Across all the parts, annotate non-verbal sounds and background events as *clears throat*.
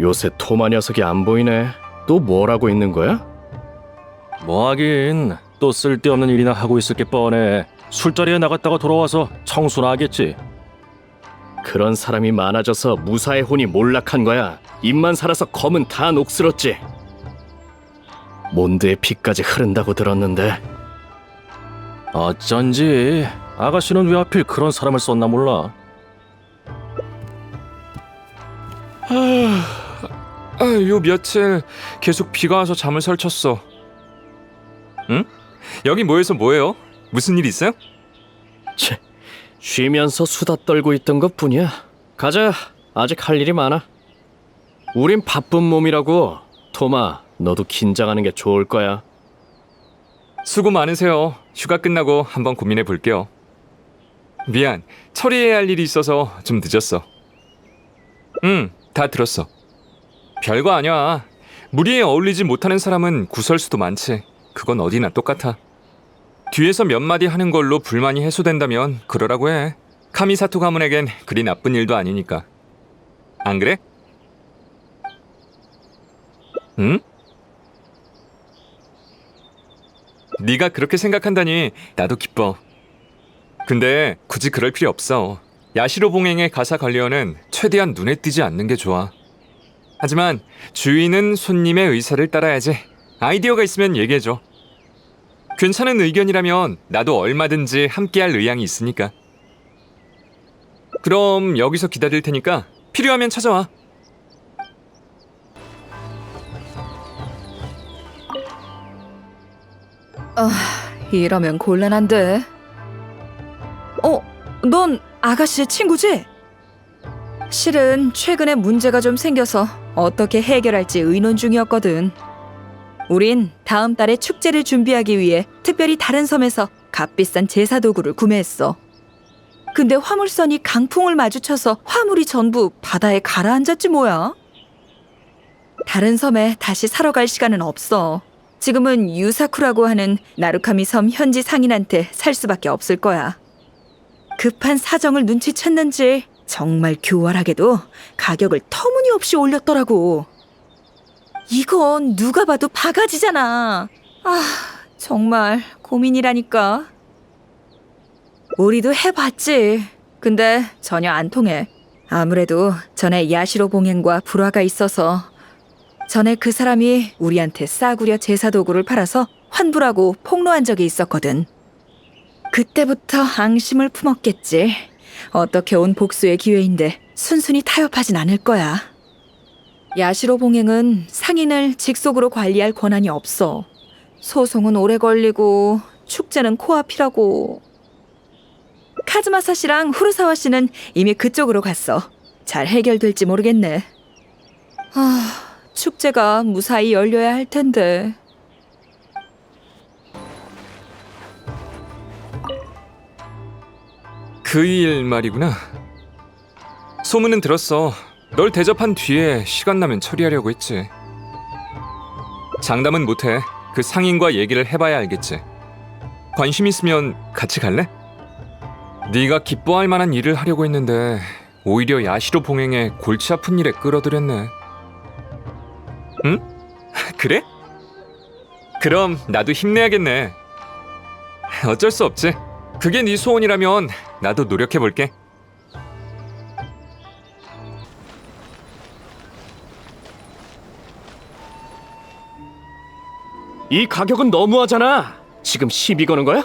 요새 토마 녀석이 안 보이네. 또 뭘 하고 있는 거야? 뭐 하긴 또 쓸데없는 일이나 하고 있을 게 뻔해. 술자리에 나갔다가 돌아와서 청소나 하겠지. 그런 사람이 많아져서 무사의 혼이 몰락한 거야. 입만 살아서 검은 다 녹슬었지. 몬드의 피까지 흐른다고 들었는데 어쩐지 아가씨는 왜 하필 그런 사람을 썼나 몰라. 아, 요 며칠 계속 비가 와서 잠을 설쳤어. 응? 여기 모여서 뭐해요? 무슨 일 있어요? 채, 쉬면서 수다 떨고 있던 것 뿐이야. 가자. 아직 할 일이 많아. 우린 바쁜 몸이라고. 토마, 너도 긴장하는 게 좋을 거야. 수고 많으세요. 휴가 끝나고 한번 고민해 볼게요. 미안. 처리해야 할 일이 있어서 좀 늦었어. 응, 다 들었어. 별거 아니야. 무리에 어울리지 못하는 사람은 구설수도 많지. 그건 어디나 똑같아. 뒤에서 몇 마디 하는 걸로 불만이 해소된다면 그러라고 해. 카미사토 가문에겐 그리 나쁜 일도 아니니까. 안 그래? 응? 네가 그렇게 생각한다니 나도 기뻐. 근데 굳이 그럴 필요 없어. 야시로 봉행의 가사 관리어는 최대한 눈에 띄지 않는 게 좋아. 하지만 주인은 손님의 의사를 따라야지. 아이디어가 있으면 얘기해줘. 괜찮은 의견이라면 나도 얼마든지 함께할 의향이 있으니까. 그럼 여기서 기다릴 테니까 필요하면 찾아와. 이러면 곤란한데. 어, 넌 아가씨의 친구지? 실은 최근에 문제가 좀 생겨서 어떻게 해결할지 의논 중이었거든. 우린 다음 달에 축제를 준비하기 위해 특별히 다른 섬에서 값비싼 제사 도구를 구매했어. 근데 화물선이 강풍을 마주쳐서 화물이 전부 바다에 가라앉았지 뭐야. 다른 섬에 다시 사러 갈 시간은 없어. 지금은 유사쿠라고 하는 나루카미 섬 현지 상인한테 살 수밖에 없을 거야. 급한 사정을 눈치챘는지 정말 교활하게도 가격을 터무니없이 올렸더라고. 이건 누가 봐도 바가지잖아. 아, 정말 고민이라니까. 우리도 해봤지. 근데 전혀 안 통해. 아무래도 전에 야시로 봉행과 불화가 있어서 전에 그 사람이 우리한테 싸구려 제사 도구를 팔아서 환불하고 폭로한 적이 있었거든. 그때부터 앙심을 품었겠지. 어떻게 온 복수의 기회인데 순순히 타협하진 않을 거야. 야시로 봉행은 상인을 직속으로 관리할 권한이 없어. 소송은 오래 걸리고 축제는 코앞이라고. 카즈마사 씨랑 후르사와 씨는 이미 그쪽으로 갔어. 잘 해결될지 모르겠네. 아, 축제가 무사히 열려야 할 텐데. 그 일 말이구나. 소문은 들었어. 널 대접한 뒤에 시간 나면 처리하려고 했지. 장담은 못해. 그 상인과 얘기를 해봐야 알겠지. 관심 있으면 같이 갈래? 네가 기뻐할 만한 일을 하려고 했는데 오히려 야시로 봉행에 골치 아픈 일에 끌어들였네. 응? *laughs* 그래? 그럼 나도 힘내야겠네. 어쩔 수 없지. 그게 네 소원이라면 나도 노력해 볼게. 이 가격은 너무하잖아. 지금 시비 거는 거야?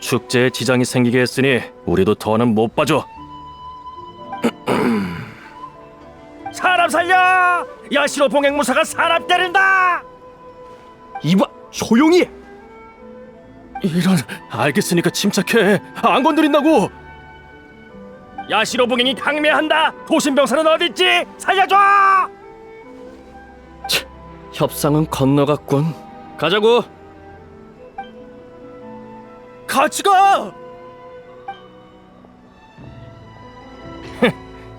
축제에 지장이 생기게 했으니 우리도 더는 못 봐줘. *clears throat* 사람 살려! 야시로 봉행무사가 사람 때린다! 이봐, 조용히 해. 이런 알겠으니까 침착해. 안 건드린다고. 야시로 봉행이 강매한다. 도신병사는 어디 있지? 살려줘! 협상은 건너갔군. 가자고. 같이 가.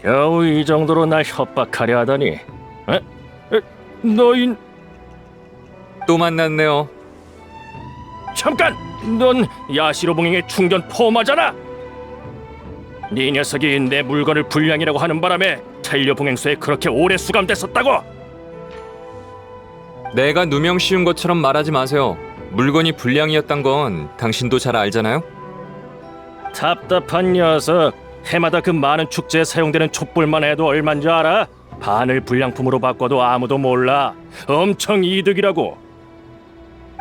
겨우 이 정도로 날 협박하려 하다니. 에? 에? 너인 또 만났네요. 잠깐! 넌 야시로 봉행의 충전 포마잖아. 네 녀석이 내 물건을 불량이라고 하는 바람에 텔리오 봉행소에 그렇게 오래 수감됐었다고? 내가 누명 씌운 것처럼 말하지 마세요. 물건이 불량이었단 건 당신도 잘 알잖아요. 답답한 녀석. 해마다 그 많은 축제에 사용되는 촛불만 해도 얼마인 줄 알아? 반을 불량품으로 바꿔도 아무도 몰라. 엄청 이득이라고.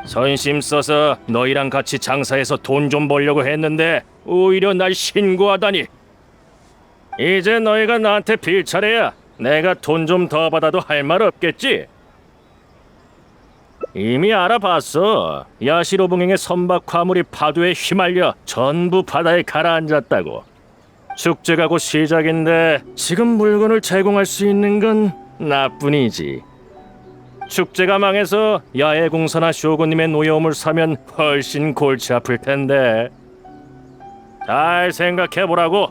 선심 써서 너희랑 같이 장사해서 돈 좀 벌려고 했는데 오히려 날 신고하다니. 이제 너희가 나한테 빌 차례야. 내가 돈 좀 더 받아도 할 말 없겠지? 이미 알아봤어. 야시로 봉행의 선박 화물이 파도에 휘말려 전부 바다에 가라앉았다고. 축제가 곧 시작인데 지금 물건을 제공할 수 있는 건 나뿐이지. 축제가 망해서 야외 공사나 쇼군님의 노여움을 사면 훨씬 골치 아플 텐데. 잘 생각해 보라고.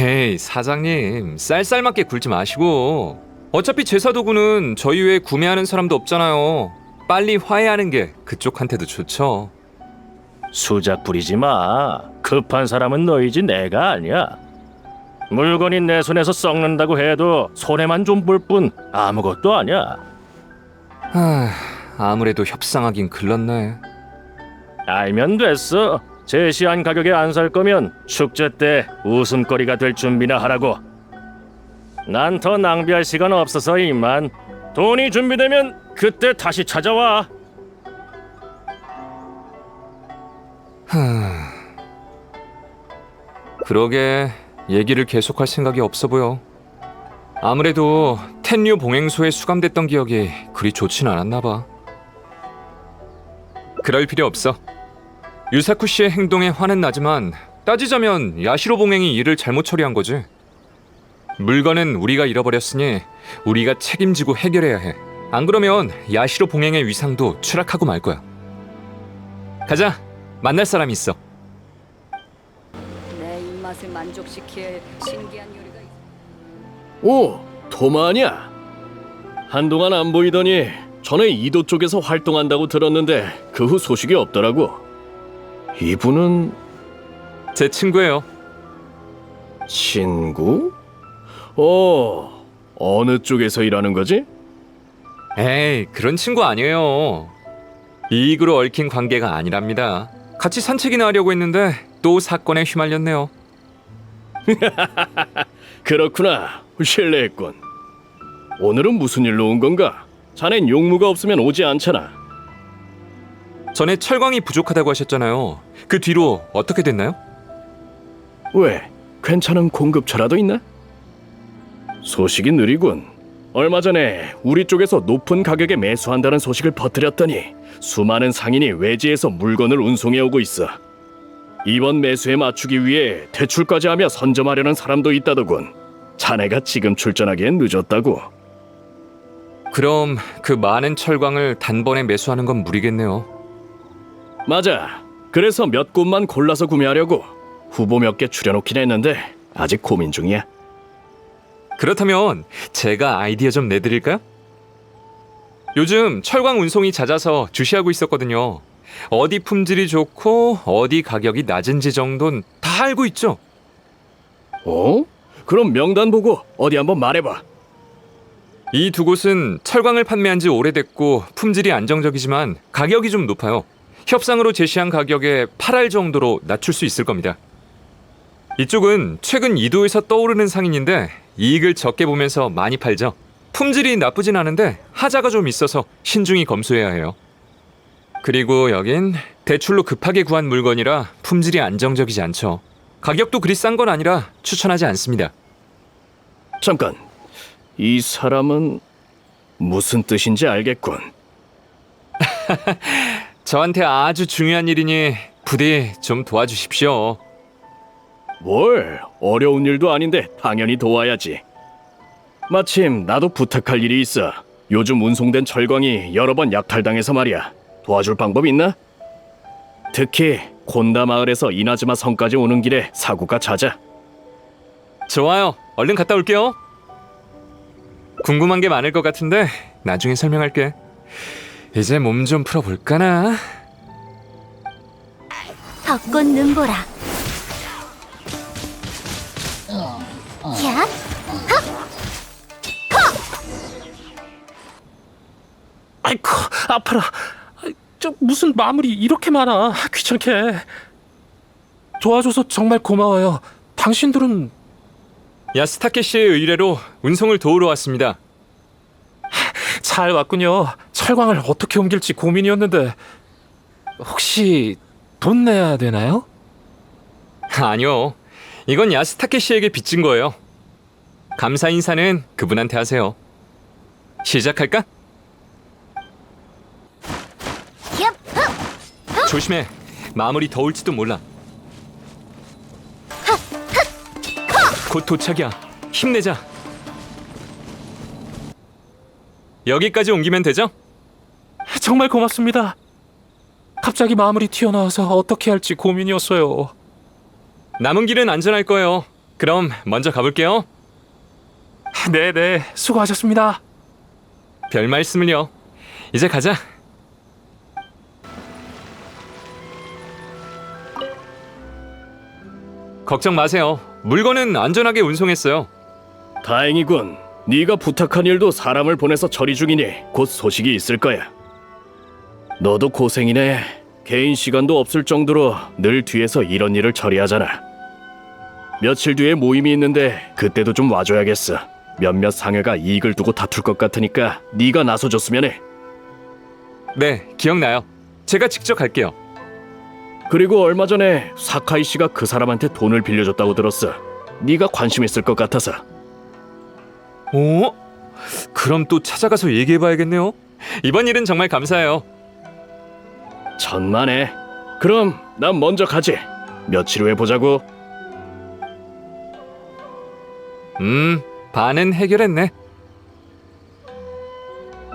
헤이 사장님 쌀쌀맞게 굴지 마시고 어차피 제사 도구는 저희 외에 구매하는 사람도 없잖아요. 빨리 화해하는 게 그쪽한테도 좋죠. 수작 부리지 마. 급한 사람은 너희지 내가 아니야. 물건이 내 손에서 썩는다고 해도 손해만 좀 볼 뿐 아무것도 아니야. 하, 아무래도 협상하긴 글렀네. 알면 됐어. 제시한 가격에 안 살 거면 축제 때 웃음거리가 될 준비나 하라고. 난 더 낭비할 시간 없어서 이만. 돈이 준비되면 그때 다시 찾아와. 그러게 얘기를 계속할 생각이 없어 보여. 아무래도 텐류 봉행소에 수감됐던 기억이 그리 좋진 않았나 봐. 그럴 필요 없어. 유사쿠 씨의 행동에 화는 나지만 따지자면 야시로 봉행이 일을 잘못 처리한 거지. 물건은 우리가 잃어버렸으니 우리가 책임지고 해결해야 해. 안 그러면 야시로 봉행의 위상도 추락하고 말 거야. 가자. 만날 사람이 있어. 내 입맛을 만족시킬 신기한 요리가 있... 오, 토마 아니야? 한동안 안 보이더니 전에 이도 쪽에서 활동한다고 들었는데 그 후 소식이 없더라고. 이분은 제 친구예요. 친구? 어, 어느 쪽에서 일하는 거지? 에이, 그런 친구 아니에요. 이익으로 얽힌 관계가 아니랍니다. 같이 산책이나 하려고 했는데 또 사건에 휘말렸네요. *laughs* 그렇구나. 실례했군. 오늘은 무슨 일로 온 건가? 자넨 용무가 없으면 오지 않잖아. 전에 철광이 부족하다고 하셨잖아요. 그 뒤로 어떻게 됐나요? 왜? 괜찮은 공급처라도 있나? 소식이 느리군. 얼마 전에 우리 쪽에서 높은 가격에 매수한다는 소식을 퍼뜨렸더니 수많은 상인이 외지에서 물건을 운송해 오고 있어. 이번 매수에 맞추기 위해 대출까지 하며 선점하려는 사람도 있다더군. 자네가 지금 출전하기엔 늦었다고. 그럼 그 많은 철광을 단번에 매수하는 건 무리겠네요. 맞아. 그래서 몇 곳만 골라서 구매하려고 후보 몇 개 줄여놓긴 했는데 아직 고민 중이야. 그렇다면 제가 아이디어 좀 내드릴까요? 요즘 철광 운송이 잦아서 주시하고 있었거든요. 어디 품질이 좋고 어디 가격이 낮은지 정도는 다 알고 있죠. 어? 그럼 명단 보고 어디 한번 말해봐. 이 두 곳은 철광을 판매한 지 오래됐고 품질이 안정적이지만 가격이 좀 높아요. 협상으로 제시한 가격에 8할 정도로 낮출 수 있을 겁니다. 이쪽은 최근 이도에서 떠오르는 상인인데 이익을 적게 보면서 많이 팔죠. 품질이 나쁘진 않은데 하자가 좀 있어서 신중히 검수해야 해요. 그리고 여긴 대출로 급하게 구한 물건이라 품질이 안정적이지 않죠. 가격도 그리 싼 건 아니라 추천하지 않습니다. 잠깐. 이 사람은 무슨 뜻인지 알겠군. *laughs* 저한테 아주 중요한 일이니 부디 좀 도와주십시오. 뭘 어려운 일도 아닌데 당연히 도와야지. 마침 나도 부탁할 일이 있어. 요즘 운송된 철광이 여러 번 약탈당해서 말이야. 도와줄 방법 있나? 특히 곤다 마을에서 이나즈마 성까지 오는 길에 사고가 잦아. 좋아요. 얼른 갔다 올게요. 궁금한 게 많을 것 같은데 나중에 설명할게. 이제 몸 좀 풀어볼까나? 벚꽃 눈보라. 야, 아이쿠, 아파라. 아, 저 무슨 마무리 이렇게 많아. 귀찮게. 도와줘서 정말 고마워요. 당신들은 야스타케 씨의 의뢰로 운송을 도우러 왔습니다. 잘 왔군요. 철광을 어떻게 옮길지 고민이었는데 혹시 돈 내야 되나요? 아니요. 이건 야스타케 씨에게 빚진 거예요. 감사 인사는 그분한테 하세요. 시작할까? 조심해. 마무리 더울지도 몰라. 곧 도착이야. 힘내자. 여기까지 옮기면 되죠? 정말 고맙습니다. 갑자기 마무리 튀어나와서 어떻게 할지 고민이었어요. 남은 길은 안전할 거예요. 그럼 먼저 가볼게요. 네네, 수고하셨습니다. 별 말씀을요. 이제 가자. 걱정 마세요. 물건은 안전하게 운송했어요. 다행이군. 네가 부탁한 일도 사람을 보내서 처리 중이니 곧 소식이 있을 거야. 너도 고생이네. 개인 시간도 없을 정도로 늘 뒤에서 이런 일을 처리하잖아. 며칠 뒤에 모임이 있는데 그때도 좀 와줘야겠어. 몇몇 상회가 이익을 두고 다툴 것 같으니까 네가 나서줬으면 해. 네, 기억나요. 제가 직접 갈게요. 그리고 얼마 전에 사카이 씨가 그 사람한테 돈을 빌려줬다고 들었어. 네가 관심 있을 것 같아서. 오? 그럼 또 찾아가서 얘기해봐야겠네요. 이번 일은 정말 감사해요. 천만에. 그럼 난 먼저 가지. 며칠 후에 보자고. 음, 반은 해결했네.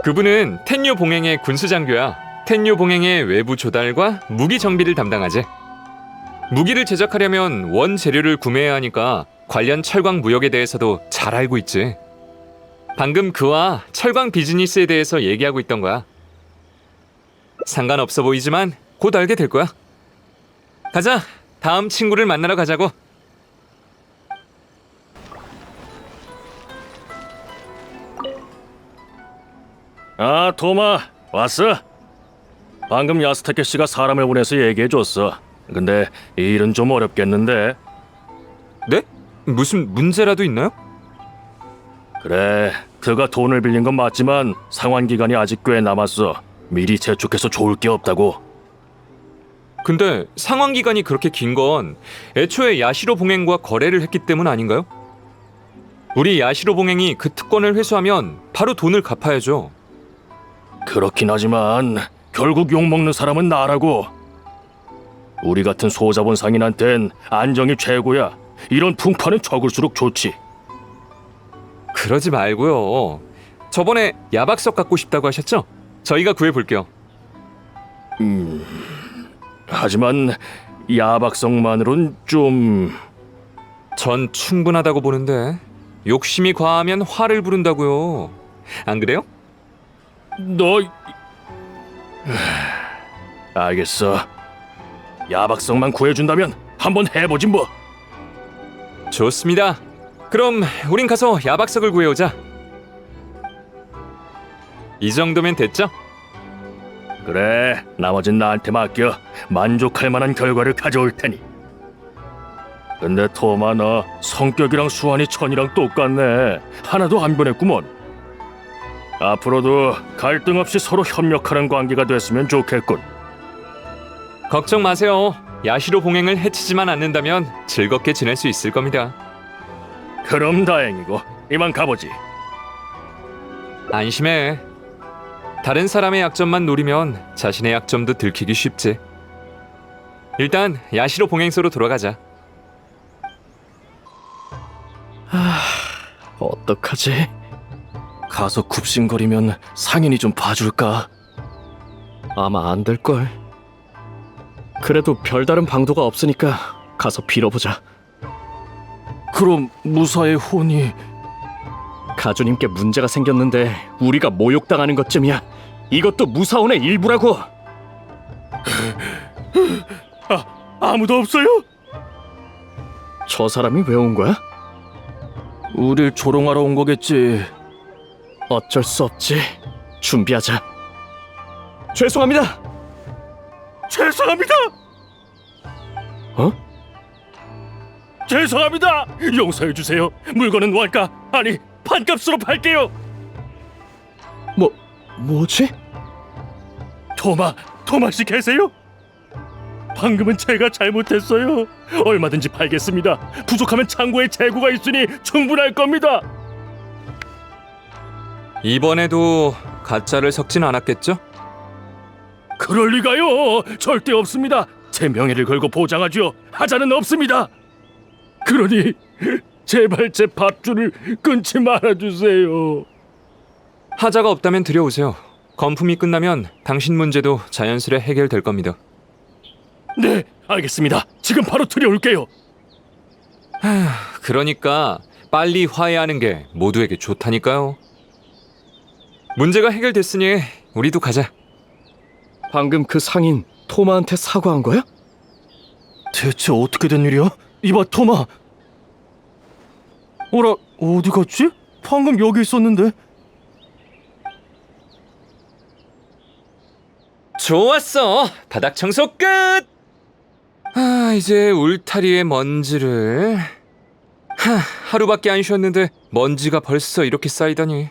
그분은 텐유 봉행의 군수장교야. 텐유 봉행의 외부 조달과 무기 정비를 담당하지. 무기를 제작하려면 원 재료를 구매해야 하니까 관련 철광 무역에 대해서도 잘 알고 있지. 방금 그와 철광 비즈니스에 대해서 얘기하고 있던 거야. 상관없어 보이지만 곧 알게 될 거야. 가자. 다음 친구를 만나러 가자고. 아, 토마 왔어? 방금 야스타케 씨가 사람을 보내서 얘기해 줬어. 근데 이 일은 좀 어렵겠는데. 네? 무슨 문제라도 있나요? 그래, 그가 돈을 빌린 건 맞지만 상환 기간이 아직 꽤 남았어. 미리 재촉해서 좋을 게 없다고. 근데 상환 기간이 그렇게 긴 건 애초에 야시로 봉행과 거래를 했기 때문 아닌가요? 우리 야시로 봉행이 그 특권을 회수하면 바로 돈을 갚아야죠. 그렇긴 하지만 결국 욕 먹는 사람은 나라고. 우리 같은 소자본 상인한텐 안정이 최고야. 이런 풍파는 적을수록 좋지. 그러지 말고요. 저번에 야박석 갖고 싶다고 하셨죠? 저희가 구해 볼게요. 하지만 야박성만으론 좀 전 충분하다고 보는데 욕심이 과하면 화를 부른다고요. 안 그래요? 너. 알겠어. 야박성만 구해준다면 한번 해보지 뭐. 좋습니다. 그럼 우린 가서 야박석을 구해오자. 이 정도면 됐죠? 그래, 나머진 나한테 맡겨. 만족할 만한 결과를 가져올 테니. 근데 토마 너 성격이랑 수완이 천이랑 똑같네. 하나도 안 변했구먼. 앞으로도 갈등 없이 서로 협력하는 관계가 됐으면 좋겠군. 걱정 마세요. 야시로 봉행을 해치지만 않는다면 즐겁게 지낼 수 있을 겁니다. 그럼 다행이고 이만 가보지. 안심해. 다른 사람의 약점만 노리면 자신의 약점도 들키기 쉽지. 일단 야시로 봉행소로 돌아가자. 어떡하지? 가서 굽신거리면 상인이 좀 봐줄까? 아마 안 될걸. 그래도 별다른 방도가 없으니까 가서 빌어보자. 그럼 무사의 혼이 가주님께 문제가 생겼는데 우리가 모욕당하는 것쯤이야. 이것도 무사원의 일부라고. 아무도 없어요? 저 사람이 왜 온 거야? 우릴 조롱하러 온 거겠지. 어쩔 수 없지. 준비하자. 죄송합니다. 죄송합니다. 어? 죄송합니다. 용서해 주세요. 물건은 원가 아니 반값으로 팔게요. 뭐 뭐지? 토마 토마 씨 계세요? 방금은 제가 잘못했어요. 얼마든지 팔겠습니다. 부족하면 창고에 재고가 있으니 충분할 겁니다. 이번에도 가짜를 섞진 않았겠죠? 그럴 리가요. 절대 없습니다. 제 명예를 걸고 보장하죠. 하자는 없습니다. 그러니 제발 제 밥줄을 끊지 말아 주세요. 하자가 없다면 들여오세요. 건품이 끝나면 당신 문제도 자연스레 해결될 겁니다. 네, 알겠습니다. 지금 바로 들여올게요. 그러니까 빨리 화해하는 게 모두에게 좋다니까요. 문제가 해결됐으니 우리도 가자. 방금 그 상인 토마한테 사과한 거야? 대체 어떻게 된 일이야? 이봐 토마. 어라 어디 갔지? 방금 여기 있었는데. 좋았어. 바닥 청소 끝. 아, 이제 울타리의 먼지를 하, 하루밖에 안 쉬었는데 먼지가 벌써 이렇게 쌓이다니.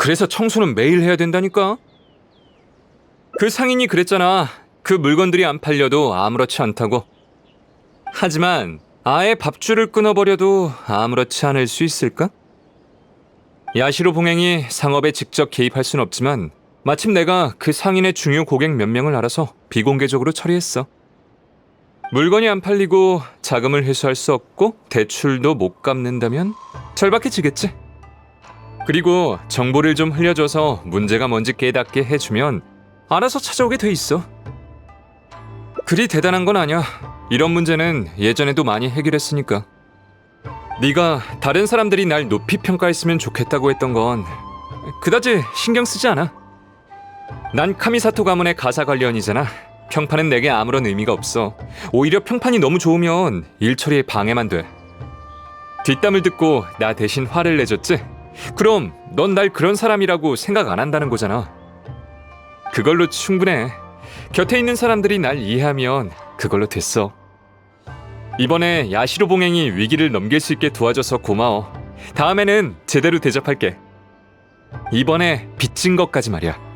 그래서 청소는 매일 해야 된다니까. 그 상인이 그랬잖아. 그 물건들이 안 팔려도 아무렇지 않다고. 하지만 아예 밥줄을 끊어버려도 아무렇지 않을 수 있을까? 야시로 봉행이 상업에 직접 개입할 순 없지만 마침 내가 그 상인의 중요 고객 몇 명을 알아서 비공개적으로 처리했어. 물건이 안 팔리고 자금을 회수할 수 없고 대출도 못 갚는다면 절박해지겠지. 그리고 정보를 좀 흘려줘서 문제가 뭔지 깨닫게 해주면 알아서 찾아오게 돼 있어. 그리 대단한 건 아니야. 이런 문제는 예전에도 많이 해결했으니까. 네가 다른 사람들이 날 높이 평가했으면 좋겠다고 했던 건 그다지 신경 쓰지 않아. 난 카미사토 가문의 가사 관련이잖아. 평판은 내게 아무런 의미가 없어. 오히려 평판이 너무 좋으면 일 처리에 방해만 돼. 뒷담을 듣고 나 대신 화를 내줬지? 그럼 넌 날 그런 사람이라고 생각 안 한다는 거잖아. 그걸로 충분해. 곁에 있는 사람들이 날 이해하면 그걸로 됐어. 이번에 야시로 봉행이 위기를 넘길 수 있게 도와줘서 고마워. 다음에는 제대로 대접할게. 이번에 빚진 것까지 말이야.